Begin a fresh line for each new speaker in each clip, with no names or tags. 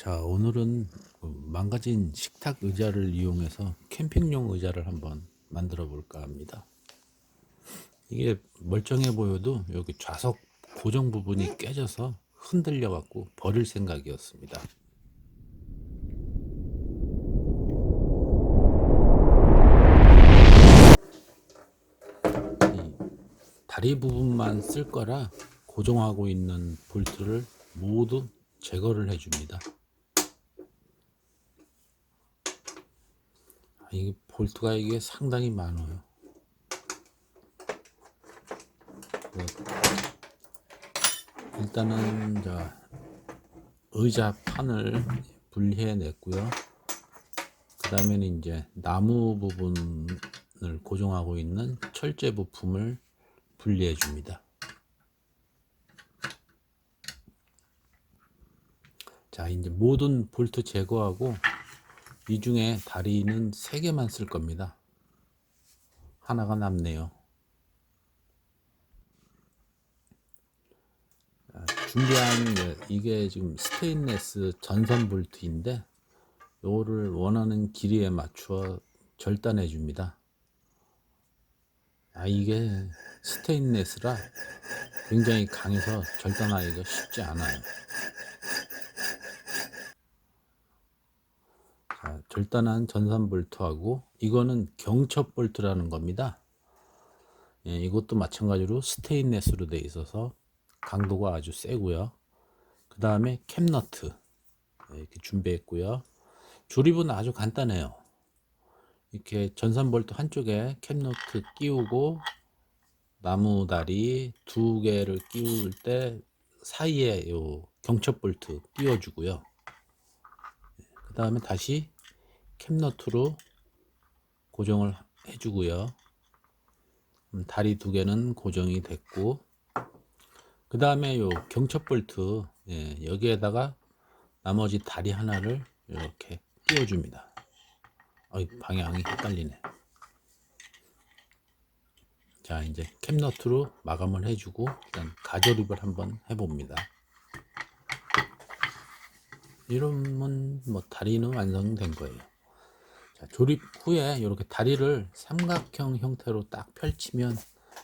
자, 오늘은 그 망가진 식탁 의자를 이용해서 캠핑용 의자를 한번 만들어 볼까 합니다. 이게 멀쩡해 보여도 여기 좌석 고정 부분이 깨져서 흔들려 갖고 버릴 생각이었습니다. 이 다리 부분만 쓸 거라 고정하고 있는 볼트를 모두 제거를 해줍니다. 이게 볼트가 이게 상당히 많아요. 네. 일단은 자 의자 판을 분리해 냈고요. 그 다음에는 이제 나무 부분을 고정하고 있는 철제 부품을 분리해 줍니다. 자, 이제 모든 볼트 제거하고 이 중에 다리는 세 개만 쓸 겁니다. 하나가 남네요. 자, 준비한 이게 지금 스테인레스 전선 볼트인데 요거를 원하는 길이에 맞추어 절단해 줍니다. 아, 이게 스테인레스라 굉장히 강해서 절단하기가 쉽지 않아요. 자, 절단한 전선 볼트하고 이거는 경첩 볼트라는 겁니다. 예, 이것도 마찬가지로 스테인레스로 되어 있어서 강도가 아주 세고요. 그 다음에 캡너트 예, 이렇게 준비했고요. 조립은 아주 간단해요. 이렇게 전선 볼트 한쪽에 캡너트 끼우고 나무 다리 두 개를 끼울 때 사이에 요 경첩 볼트 끼워주고요. 그 다음에 다시 캡너트로 고정을 해주고요. 음, 다리 두 개는 고정이 됐고 그 다음에 요 경첩 볼트 예, 여기에다가 나머지 다리 하나를 이렇게 끼워줍니다. 어이, 방향이 헷갈리네. 자 이제 캡너트로 마감을 해주고 일단 가조립을 한번 해봅니다. 이러면 뭐 다리는 완성된 거예요. 자, 조립 후에 이렇게 다리를 삼각형 형태로 딱 펼치면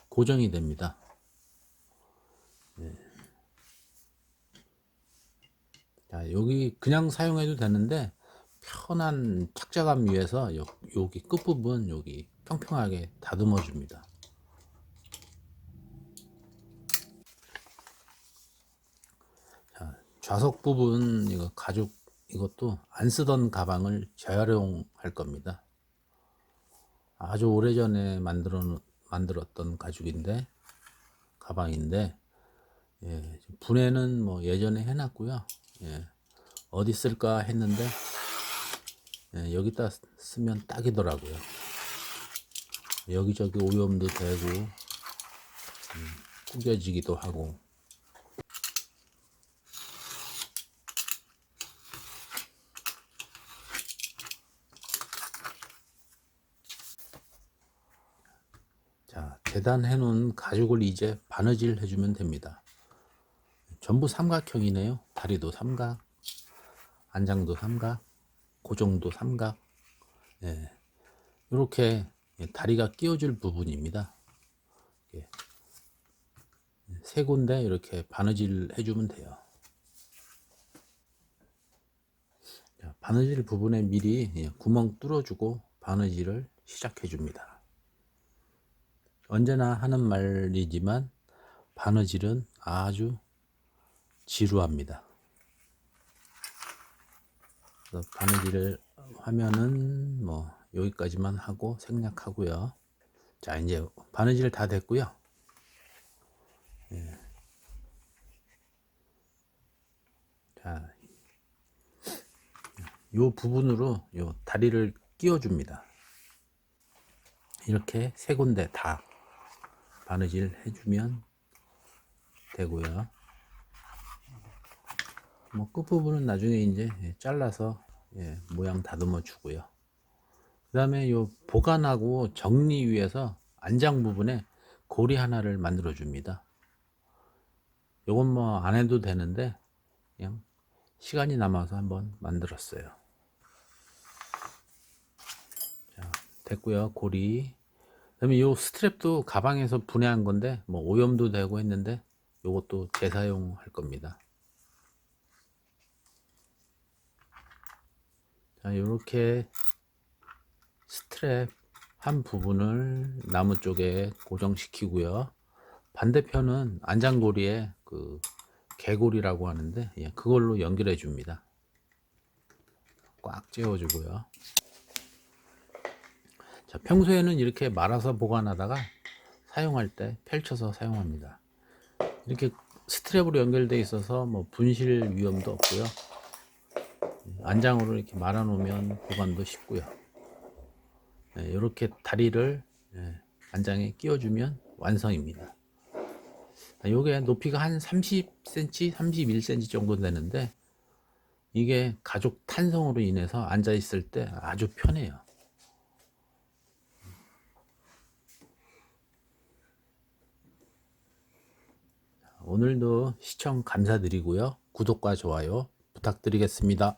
고정이 됩니다. 네. 자, 여기 그냥 사용해도 되는데 편한 착자감 위해서 요, 여기 끝부분 여기 평평하게 다듬어 줍니다. 자, 좌석 부분 이거 가죽 이것도 안 쓰던 가방을 재활용할 겁니다. 아주 오래전에 만들어 만들었던 가죽인데 가방인데 예, 분해는 뭐 예전에 해놨고요. 예, 어디 쓸까 했는데 예, 여기다 쓰면 딱이더라고요. 여기저기 오염도 되고 음, 구겨지기도 하고 자 재단해 놓은 가죽을 이제 바느질 해주면 됩니다. 전부 삼각형이네요. 다리도 삼각, 안장도 삼각, 고정도 삼각. 예. 이렇게 다리가 끼워질 부분입니다. 예. 세 군데 이렇게 바느질 해주면 돼요. 자, 바느질 부분에 미리 예, 구멍 뚫어주고 바느질을 시작해 줍니다. 언제나 하는 말이지만 바느질은 아주 지루합니다. 바느질을 하면은 뭐 여기까지만 하고 생략하고요. 자 이제 바느질 다 됐고요. 예. 자, 요 부분으로 요 다리를 끼워줍니다. 이렇게 세 군데 다 바느질 해주면 되고요. 뭐 끝부분은 나중에 이제 잘라서 예, 모양 다듬어 주고요. 그 다음에 요 보관하고 정리 위해서 안장 부분에 고리 하나를 만들어 줍니다. 요건 뭐 안 해도 되는데 그냥 시간이 남아서 한번 만들었어요. 자, 됐고요. 고리. 그다음에 이 스트랩도 가방에서 분해한 건데 뭐 오염도 되고 했는데 요것도 재사용할 겁니다. 자, 이렇게 스트랩 한 부분을 나무 쪽에 고정시키고요. 반대편은 안장고리에 그 개고리라고 하는데 예, 그걸로 연결해 줍니다. 꽉 채워주고요. 자, 평소에는 이렇게 말아서 보관하다가 사용할 때 펼쳐서 사용합니다. 이렇게 스트랩으로 연결되어 있어서 뭐 분실 위험도 없고요. 안장으로 이렇게 말아 놓으면 보관도 쉽고요. 이렇게 다리를 예, 안장에 끼워주면 완성입니다. 요게 높이가 한 30cm, 31cm 정도 되는데 이게 가죽 탄성으로 인해서 앉아 있을 때 아주 편해요. 오늘도 시청 감사드리고요. 구독과 좋아요 부탁드리겠습니다.